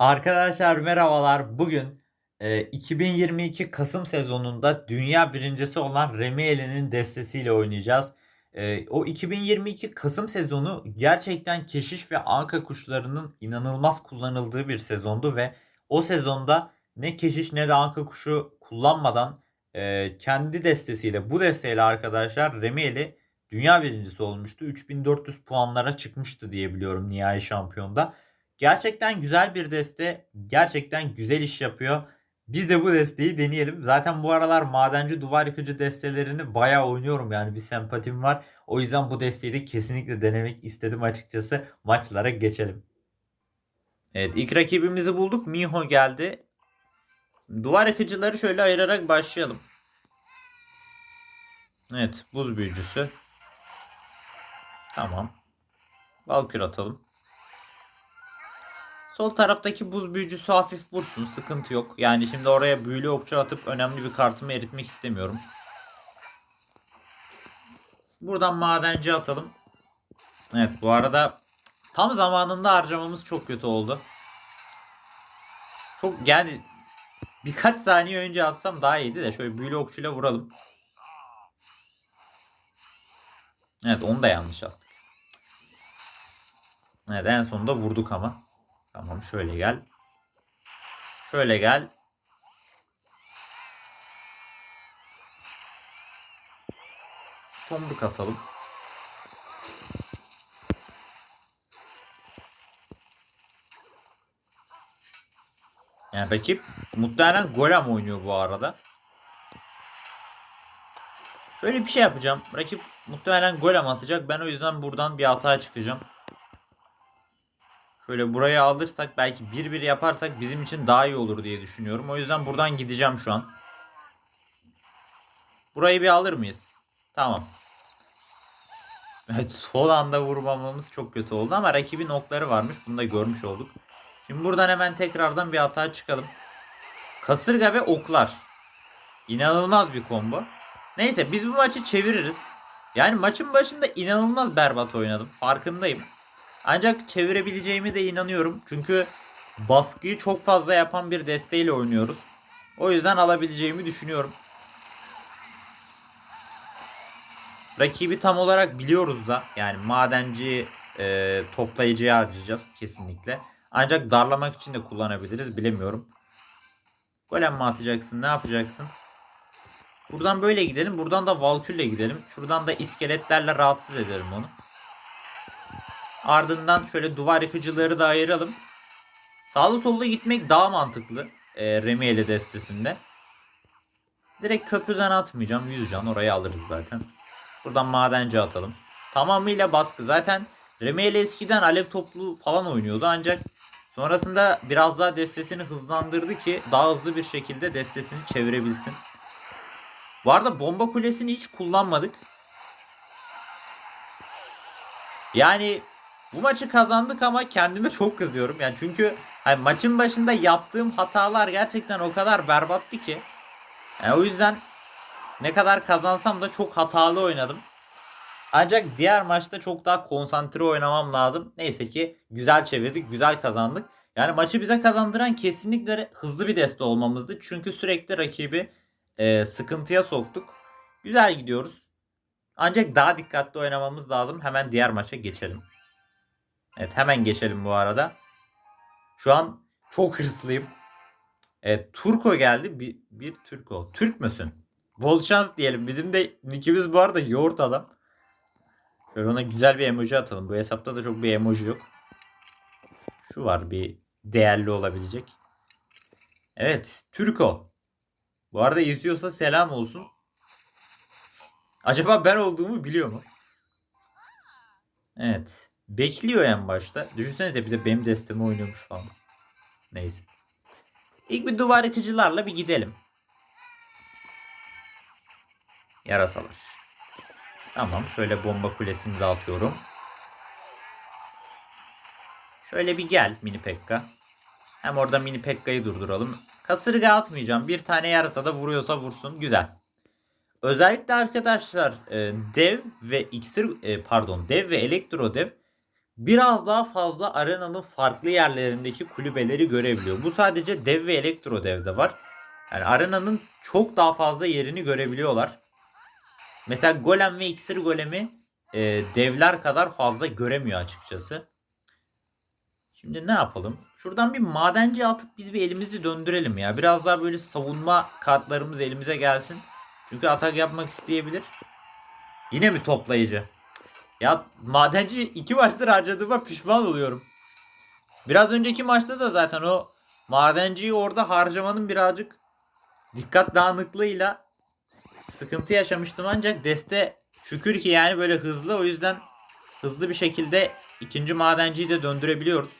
Arkadaşlar merhabalar. Bugün e, 2022 Kasım sezonunda dünya birincisi olan Remieli'nin destesiyle oynayacağız. E, o 2022 Kasım sezonu gerçekten keşiş ve anka kuşlarının inanılmaz kullanıldığı bir sezondu ve o sezonda ne keşiş ne de anka kuşu kullanmadan e, kendi destesiyle bu desteyle arkadaşlar Remieli dünya birincisi olmuştu. 3400 puanlara çıkmıştı diye biliyorum nihai şampiyonda. Gerçekten güzel bir deste. Gerçekten güzel iş yapıyor. Biz de bu desteği deneyelim. Zaten bu aralar madenci duvar yıkıcı destelerini bayağı oynuyorum yani bir sempatim var. O yüzden bu desteği de kesinlikle denemek istedim açıkçası. Maçlara geçelim. Evet ilk rakibimizi bulduk. Miho geldi. Duvar yıkıcıları şöyle ayırarak başlayalım. Evet buz büyücüsü. Tamam. Valkür atalım. Sol taraftaki buz büyücüsü hafif vursun. Sıkıntı yok. Yani şimdi oraya büyülü okçu atıp önemli bir kartımı eritmek istemiyorum. Buradan madenci atalım. Evet bu arada tam zamanında harcamamız çok kötü oldu. Çok yani birkaç saniye önce atsam daha iyiydi de şöyle büyülü okçuyla vuralım. Evet onu da yanlış attık. Evet en sonunda vurduk ama. Tamam şöyle gel. Şöyle gel. Tomruk atalım. Yani rakip muhtemelen golem oynuyor bu arada. Şöyle bir şey yapacağım. Rakip muhtemelen golem atacak. Ben o yüzden buradan bir hata çıkacağım. Şöyle buraya alırsak belki 1-1 yaparsak bizim için daha iyi olur diye düşünüyorum. O yüzden buradan gideceğim şu an. Burayı bir alır mıyız? Tamam. Evet sol anda vurmamamız çok kötü oldu ama rakibin okları varmış. Bunu da görmüş olduk. Şimdi buradan hemen tekrardan bir hata çıkalım. Kasırga ve oklar. İnanılmaz bir combo. Neyse biz bu maçı çeviririz. Yani maçın başında inanılmaz berbat oynadım. Farkındayım. Ancak çevirebileceğimi de inanıyorum. Çünkü baskıyı çok fazla yapan bir desteğiyle oynuyoruz. O yüzden alabileceğimi düşünüyorum. Rakibi tam olarak biliyoruz da. Yani madenci e, toplayıcıya harcayacağız kesinlikle. Ancak darlamak için de kullanabiliriz. Bilemiyorum. Golem mi atacaksın? Ne yapacaksın? Buradan böyle gidelim. Buradan da Valkür'le gidelim. Şuradan da iskeletlerle rahatsız edelim onu. Ardından şöyle duvar yıkıcıları da ayıralım. Sağlı sollu gitmek daha mantıklı. E, Remieli destesinde. Direkt köprüden atmayacağım. 100 can orayı alırız zaten. Buradan madenci atalım. Tamamıyla baskı. Zaten Remieli eskiden alev toplu falan oynuyordu ancak sonrasında biraz daha destesini hızlandırdı ki daha hızlı bir şekilde destesini çevirebilsin. Bu arada bomba kulesini hiç kullanmadık. Yani bu maçı kazandık ama kendime çok kızıyorum. Yani çünkü hani maçın başında yaptığım hatalar gerçekten o kadar berbattı ki. Yani o yüzden ne kadar kazansam da çok hatalı oynadım. Ancak diğer maçta çok daha konsantre oynamam lazım. Neyse ki güzel çevirdik, güzel kazandık. Yani maçı bize kazandıran kesinlikle hızlı bir deste olmamızdı. Çünkü sürekli rakibi e, sıkıntıya soktuk. Güzel gidiyoruz. Ancak daha dikkatli oynamamız lazım. Hemen diğer maça geçelim. Evet hemen geçelim bu arada. Şu an çok hırslıyım. Evet Turko geldi. Bir, bir Turko. Türk müsün? Bol şans diyelim. Bizim de nickimiz bu arada yoğurt adam. Şöyle ona güzel bir emoji atalım. Bu hesapta da çok bir emoji yok. Şu var bir değerli olabilecek. Evet Türko. Bu arada izliyorsa selam olsun. Acaba ben olduğumu biliyor mu? Evet. Bekliyor en başta. Düşünsenize bir de benim destemi oynuyormuş falan. Neyse. İlk bir duvar yıkıcılarla bir gidelim. Yarasalar. Tamam. Şöyle bomba kulesini dağıtıyorum. Şöyle bir gel mini pekka. Hem orada mini pekkayı durduralım. Kasırga atmayacağım. Bir tane yarasa da vuruyorsa vursun. Güzel. Özellikle arkadaşlar e, dev ve iksir e, pardon dev ve elektro dev biraz daha fazla arenanın farklı yerlerindeki kulübeleri görebiliyor. Bu sadece dev ve elektro devde var. Yani arenanın çok daha fazla yerini görebiliyorlar. Mesela golem ve iksir golemi e, devler kadar fazla göremiyor açıkçası. Şimdi ne yapalım? Şuradan bir madenci atıp biz bir elimizi döndürelim ya. Biraz daha böyle savunma kartlarımız elimize gelsin. Çünkü atak yapmak isteyebilir. Yine mi toplayıcı? Ya madenci iki maçtır harcadığıma pişman oluyorum. Biraz önceki maçta da zaten o madenciyi orada harcamanın birazcık dikkat dağınıklığıyla sıkıntı yaşamıştım ancak deste şükür ki yani böyle hızlı o yüzden hızlı bir şekilde ikinci madenciyi de döndürebiliyoruz.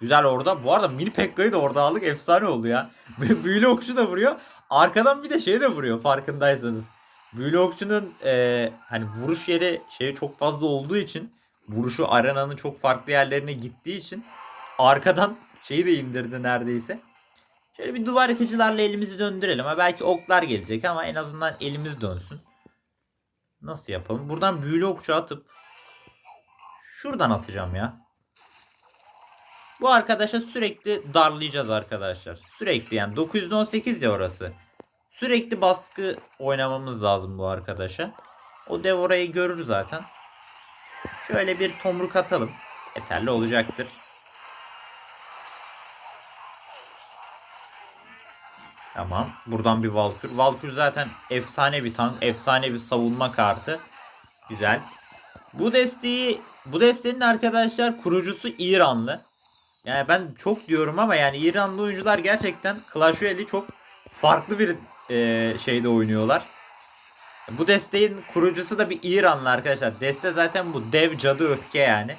Güzel orada. Bu arada mini Pekka'yı da orada aldık. Efsane oldu ya. Büyülü okçu da vuruyor. Arkadan bir de şey de vuruyor farkındaysanız. Okçunun e, hani vuruş yeri şey çok fazla olduğu için vuruşu arenanın çok farklı yerlerine gittiği için arkadan şeyi de indirdi neredeyse. Şöyle bir duvar yıkıcılarla elimizi döndürelim. Ha belki oklar gelecek ama en azından elimiz dönsün. Nasıl yapalım? Buradan büyülü okçu atıp şuradan atacağım ya. Bu arkadaşa sürekli darlayacağız arkadaşlar. Sürekli yani 918 ya orası. Sürekli baskı oynamamız lazım bu arkadaşa. O dev orayı görür zaten. Şöyle bir tomruk atalım. Yeterli olacaktır. Tamam. Buradan bir Valkür. Valkür zaten efsane bir tank. Efsane bir savunma kartı. Güzel. Bu desteği bu destenin arkadaşlar kurucusu İranlı. Yani ben çok diyorum ama yani İranlı oyuncular gerçekten Clash Royale'i çok farklı bir e, şeyde oynuyorlar. Bu desteğin kurucusu da bir İranlı arkadaşlar. Deste zaten bu dev cadı öfke yani.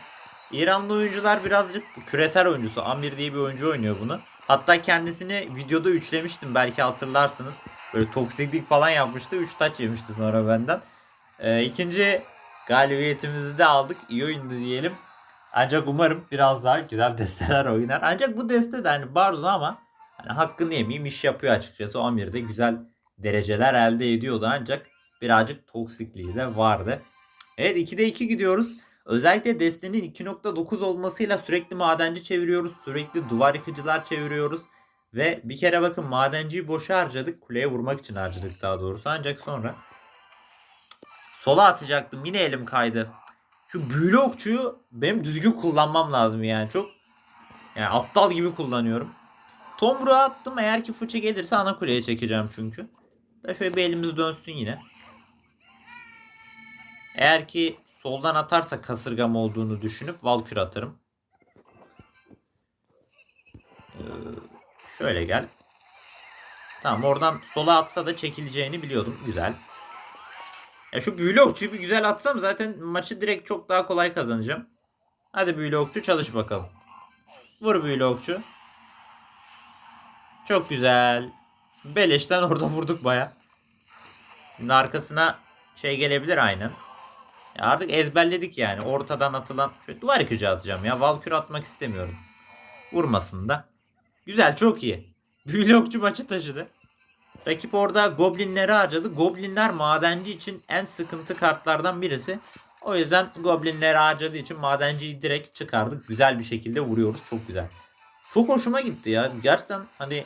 İranlı oyuncular birazcık küresel oyuncusu. Amir diye bir oyuncu oynuyor bunu. Hatta kendisini videoda üçlemiştim belki hatırlarsınız. Böyle toksiklik falan yapmıştı. 3 taç yemişti sonra benden. Ee, ikinci galibiyetimizi de aldık. İyi oyundu diyelim. Ancak umarım biraz daha güzel desteler oynar. Ancak bu deste de hani Barzo ama hani hakkını yemeyeyim iş yapıyor açıkçası. O Amir'de güzel dereceler elde ediyordu ancak birazcık toksikliği de vardı. Evet 2'de 2 gidiyoruz. Özellikle destenin 2.9 olmasıyla sürekli madenci çeviriyoruz. Sürekli duvar yıkıcılar çeviriyoruz. Ve bir kere bakın madenciyi boşa harcadık. Kuleye vurmak için harcadık daha doğrusu. Ancak sonra sola atacaktım. Yine elim kaydı. Şu büyülü okçuyu benim düzgün kullanmam lazım yani. Çok yani aptal gibi kullanıyorum. Tomruğa attım. Eğer ki fıçı gelirse ana kuleye çekeceğim çünkü. Da şöyle bir elimiz dönsün yine. Eğer ki soldan atarsa kasırgam olduğunu düşünüp Valkür atarım. Ee, şöyle gel. Tamam oradan sola atsa da çekileceğini biliyordum. Güzel. Ya şu büyülü okçuyu bir güzel atsam zaten maçı direkt çok daha kolay kazanacağım. Hadi büyülü okçu çalış bakalım. Vur büyülü okçu. Çok güzel. Beleşten orada vurduk baya. Şimdi arkasına şey gelebilir aynen. Ya artık ezberledik yani. Ortadan atılan şöyle duvar yıkıcı atacağım ya. Valkür atmak istemiyorum. Vurmasın da. Güzel çok iyi. Büyülü okçu maçı taşıdı. Rakip orada goblinleri harcadı. Goblinler madenci için en sıkıntı kartlardan birisi. O yüzden goblinleri harcadığı için madenciyi direkt çıkardık. Güzel bir şekilde vuruyoruz. Çok güzel. Çok hoşuma gitti ya. Gerçekten hani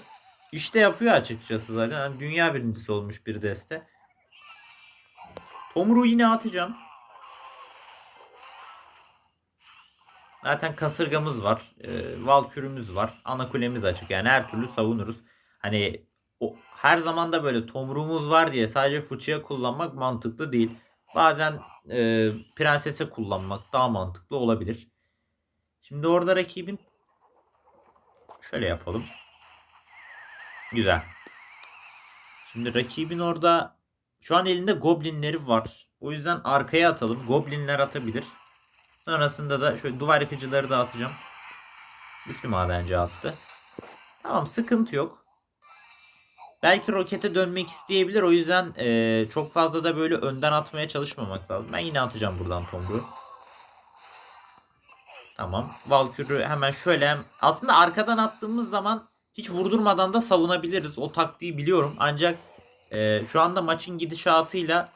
işte yapıyor açıkçası zaten. Hani dünya birincisi olmuş bir deste. Tomruğu yine atacağım. Zaten kasırgamız var. E, Valkürümüz var. Ana kulemiz açık. Yani her türlü savunuruz. Hani o, her zaman da böyle tomruğumuz var diye sadece fıçıya kullanmak mantıklı değil. Bazen e, prensese kullanmak daha mantıklı olabilir. Şimdi orada rakibin şöyle yapalım. Güzel. Şimdi rakibin orada şu an elinde goblinleri var. O yüzden arkaya atalım. Goblinler atabilir. Sonrasında da şöyle duvar yıkıcıları da atacağım. Güçlü madenci attı. Tamam sıkıntı yok. Belki rokete dönmek isteyebilir. O yüzden e, çok fazla da böyle önden atmaya çalışmamak lazım. Ben yine atacağım buradan Tomru'yu. Tamam. Valkür'ü hemen şöyle. Aslında arkadan attığımız zaman hiç vurdurmadan da savunabiliriz. O taktiği biliyorum. Ancak e, şu anda maçın gidişatıyla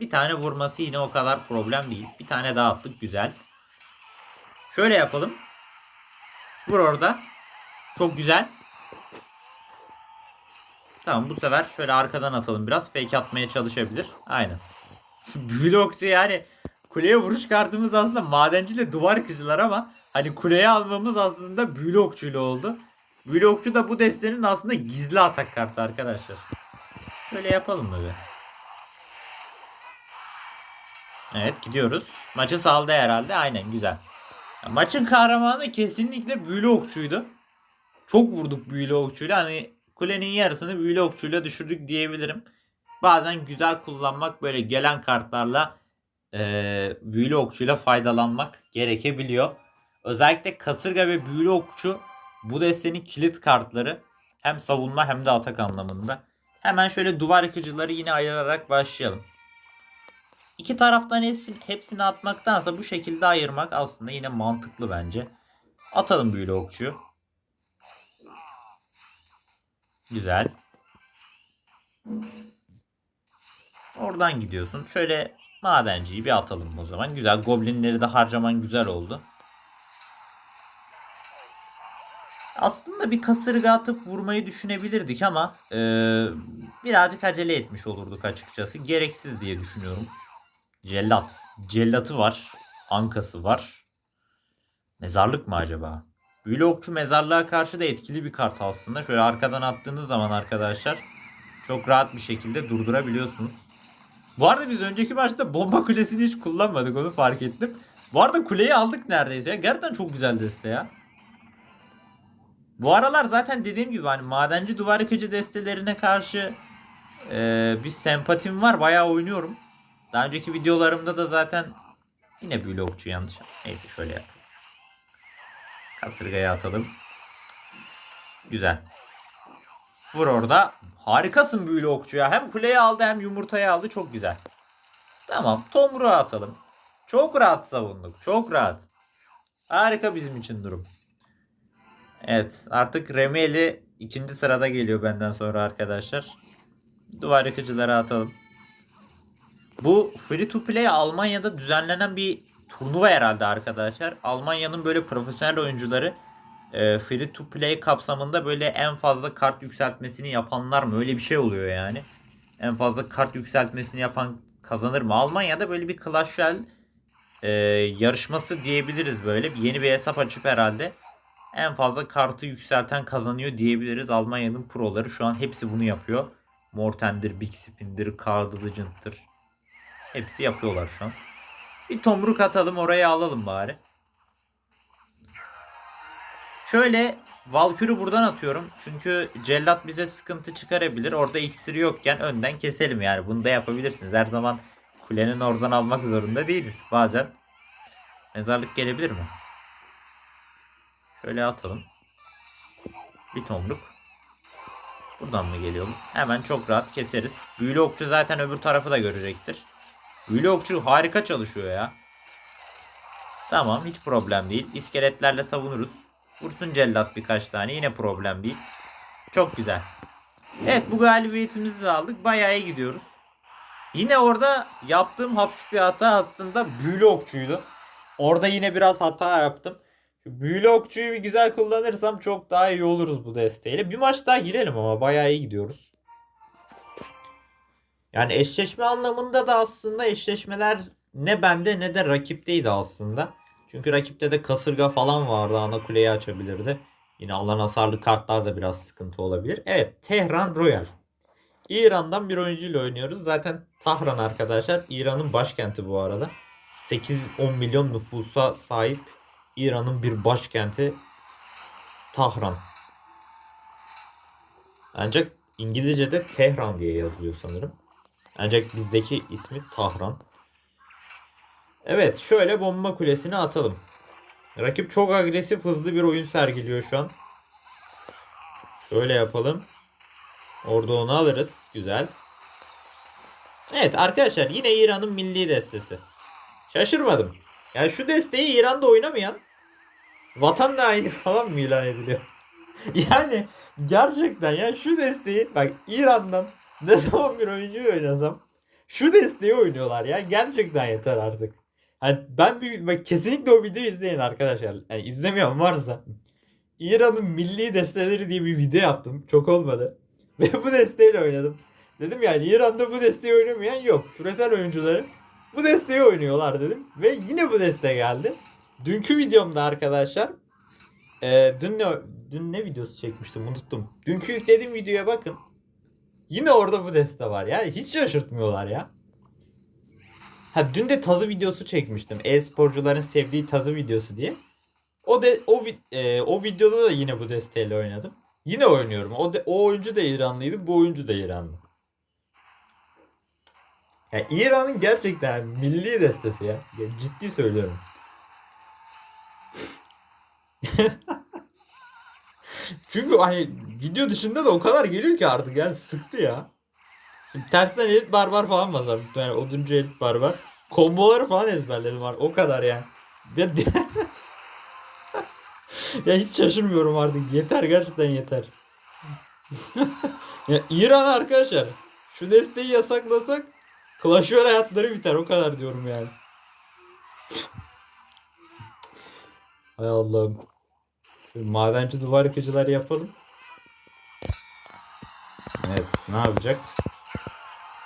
bir tane vurması yine o kadar problem değil. Bir tane daha attık. Güzel. Şöyle yapalım. Vur orada. Çok güzel. Tamam bu sefer şöyle arkadan atalım biraz. Fake atmaya çalışabilir. Aynen. Blokçu yani kuleye vuruş kartımız aslında madenciyle duvar kıcılar ama hani kuleye almamız aslında blokçuyla oldu. Blokçu da bu destenin aslında gizli atak kartı arkadaşlar. Şöyle yapalım mı bir? Evet gidiyoruz. Maçı saldı herhalde. Aynen güzel. Maçın kahramanı kesinlikle büyülü okçuydu. Çok vurduk büyülü okçuyla. Hani kulenin yarısını büyülü okçuyla düşürdük diyebilirim. Bazen güzel kullanmak böyle gelen kartlarla e, büyülü okçuyla faydalanmak gerekebiliyor. Özellikle kasırga ve büyülü okçu bu destenin kilit kartları. Hem savunma hem de atak anlamında. Hemen şöyle duvar yıkıcıları yine ayırarak başlayalım. İki taraftan hepsini, atmaktansa bu şekilde ayırmak aslında yine mantıklı bence. Atalım büyülü okçuyu. Güzel. Oradan gidiyorsun. Şöyle madenciyi bir atalım o zaman. Güzel. Goblinleri de harcaman güzel oldu. Aslında bir kasırga atıp vurmayı düşünebilirdik ama e, birazcık acele etmiş olurduk açıkçası. Gereksiz diye düşünüyorum. Cellat. Cellatı var. Ankası var. Mezarlık mı acaba? Büyülü okçu mezarlığa karşı da etkili bir kart aslında. Şöyle arkadan attığınız zaman arkadaşlar çok rahat bir şekilde durdurabiliyorsunuz. Bu arada biz önceki maçta bomba kulesini hiç kullanmadık onu fark ettim. Bu arada kuleyi aldık neredeyse ya. Gerçekten çok güzel deste ya. Bu aralar zaten dediğim gibi hani madenci duvar yıkıcı destelerine karşı e, bir sempatim var. Bayağı oynuyorum. Daha önceki videolarımda da zaten yine büyülü okçu yanlış. Neyse şöyle yapalım. Kasırgaya atalım. Güzel. Vur orada. Harikasın büyülü okçu ya. Hem kuleyi aldı hem yumurtayı aldı. Çok güzel. Tamam. Tomruğu atalım. Çok rahat savunduk. Çok rahat. Harika bizim için durum. Evet. Artık Remeli ikinci sırada geliyor benden sonra arkadaşlar. Duvar yıkıcıları atalım. Bu Free to Play Almanya'da düzenlenen bir turnuva herhalde arkadaşlar. Almanya'nın böyle profesyonel oyuncuları e, Free to Play kapsamında böyle en fazla kart yükseltmesini yapanlar mı? Öyle bir şey oluyor yani. En fazla kart yükseltmesini yapan kazanır mı? Almanya'da böyle bir Clash Royale e, yarışması diyebiliriz böyle. Yeni bir hesap açıp herhalde en fazla kartı yükselten kazanıyor diyebiliriz. Almanya'nın proları şu an hepsi bunu yapıyor. Morten'dir, Big Spin'dir, Legend'dır. Hepsi yapıyorlar şu an. Bir tomruk atalım oraya alalım bari. Şöyle Valkür'ü buradan atıyorum. Çünkü cellat bize sıkıntı çıkarabilir. Orada iksiri yokken önden keselim yani. Bunu da yapabilirsiniz. Her zaman kulenin oradan almak zorunda değiliz. Bazen mezarlık gelebilir mi? Şöyle atalım. Bir tomruk. Buradan mı geliyor? Hemen çok rahat keseriz. Büyülü okçu zaten öbür tarafı da görecektir. Büyülü okçu harika çalışıyor ya. Tamam hiç problem değil. İskeletlerle savunuruz. Vursun cellat birkaç tane yine problem değil. Çok güzel. Evet bu galibiyetimizi de aldık. Bayağı iyi gidiyoruz. Yine orada yaptığım hafif bir hata aslında büyülü okçuydu. Orada yine biraz hata yaptım. Şu büyülü okçuyu bir güzel kullanırsam çok daha iyi oluruz bu desteğiyle. Bir maç daha girelim ama bayağı iyi gidiyoruz. Yani eşleşme anlamında da aslında eşleşmeler ne bende ne de rakipteydi aslında. Çünkü rakipte de kasırga falan vardı. Ana kuleyi açabilirdi. Yine alan hasarlı kartlar da biraz sıkıntı olabilir. Evet Tehran Royal. İran'dan bir oyuncuyla oynuyoruz. Zaten Tahran arkadaşlar İran'ın başkenti bu arada. 8-10 milyon nüfusa sahip İran'ın bir başkenti Tahran. Ancak İngilizce'de Tehran diye yazılıyor sanırım. Ancak bizdeki ismi Tahran. Evet şöyle bomba kulesini atalım. Rakip çok agresif hızlı bir oyun sergiliyor şu an. Şöyle yapalım. Orada onu alırız. Güzel. Evet arkadaşlar yine İran'ın milli destesi. Şaşırmadım. Yani şu desteği İran'da oynamayan vatan haini falan mı ilan ediliyor? yani gerçekten ya şu desteği bak İran'dan ne zaman bir oyuncu oynasam şu desteği oynuyorlar ya. Gerçekten yeter artık. Hani ben bir bak kesinlikle o videoyu izleyin arkadaşlar. Yani izlemeyen varsa. İran'ın milli desteleri diye bir video yaptım. Çok olmadı. Ve bu desteğiyle oynadım. Dedim yani İran'da bu desteği oynamayan yok. Küresel oyuncuları bu desteği oynuyorlar dedim. Ve yine bu deste geldi. Dünkü videomda arkadaşlar e, dün ne dün ne videosu çekmiştim unuttum. Dünkü yüklediğim videoya bakın. Yine orada bu deste var ya. Hiç şaşırtmıyorlar ya. Ha dün de tazı videosu çekmiştim. E-sporcuların sevdiği tazı videosu diye. O de o e, o videoda da yine bu desteğiyle oynadım. Yine oynuyorum. O de, o oyuncu da İranlıydı, bu oyuncu da İranlı. Ya İran'ın gerçekten milli destesi ya. ya ciddi söylüyorum. Çünkü hani video dışında da o kadar geliyor ki artık yani sıktı ya. Şimdi tersten elit barbar falan basar. Yani oduncu elit barbar. Komboları falan ezberledim var. O kadar yani. Ya, ya hiç şaşırmıyorum artık. Yeter gerçekten yeter. ya İran arkadaşlar. Şu desteği yasaklasak Clash Royale hayatları biter. O kadar diyorum yani. Hay Allah'ım. Madenci duvar yıkıcıları yapalım. Evet ne yapacak?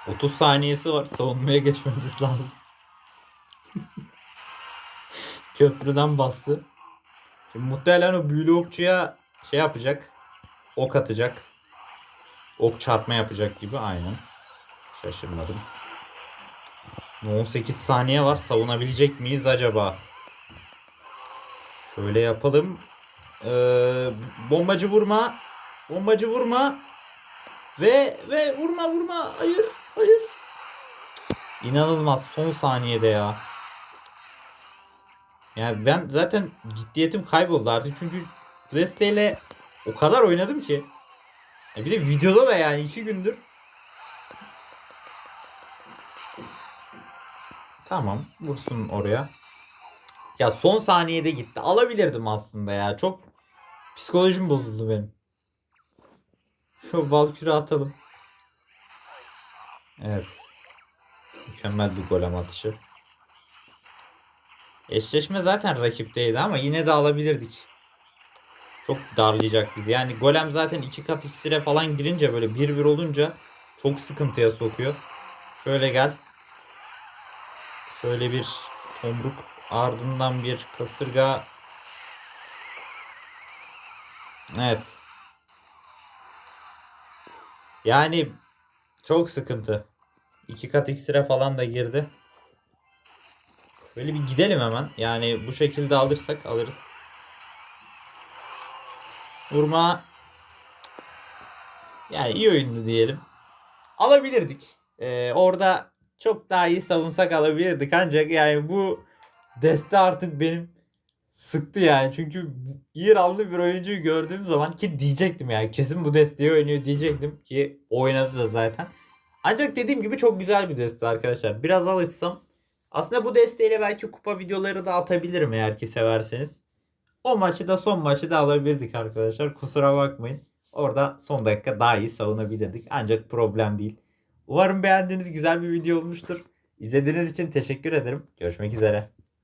30 saniyesi var. Savunmaya geçmemiz lazım. Köprüden bastı. Şimdi muhtemelen o büyülü okçuya şey yapacak. Ok atacak. Ok çarpma yapacak gibi aynen. Şaşırmadım. 18 saniye var. Savunabilecek miyiz acaba? Şöyle yapalım. Ee, bombacı vurma. Bombacı vurma. Ve ve vurma vurma. Hayır. Hayır. İnanılmaz. Son saniyede ya. Yani ben zaten ciddiyetim kayboldu artık çünkü desteğiyle o kadar oynadım ki. Bir de videoda da yani iki gündür. Tamam vursun oraya. Ya son saniyede gitti. Alabilirdim aslında ya. Çok psikolojim bozuldu benim. Şu Valkyrie atalım. Evet. Mükemmel bir golem atışı. Eşleşme zaten rakipteydi ama yine de alabilirdik. Çok darlayacak bizi. Yani golem zaten iki kat iksire falan girince böyle 1-1 olunca çok sıkıntıya sokuyor. Şöyle gel. Şöyle bir tomruk ardından bir kasırga. Evet. Yani çok sıkıntı. İki kat iksire falan da girdi. Böyle bir gidelim hemen. Yani bu şekilde alırsak alırız. Vurma. Yani iyi oyundu diyelim. Alabilirdik. Ee, orada çok daha iyi savunsak alabilirdik. Ancak yani bu deste artık benim sıktı yani. Çünkü İranlı bir oyuncuyu gördüğüm zaman ki diyecektim yani kesin bu desteği oynuyor diyecektim ki oynadı da zaten. Ancak dediğim gibi çok güzel bir deste arkadaşlar. Biraz alışsam aslında bu desteğiyle belki kupa videoları da atabilirim eğer ki severseniz. O maçı da son maçı da alabilirdik arkadaşlar. Kusura bakmayın. Orada son dakika daha iyi savunabilirdik. Ancak problem değil. Umarım beğendiğiniz güzel bir video olmuştur. İzlediğiniz için teşekkür ederim. Görüşmek üzere.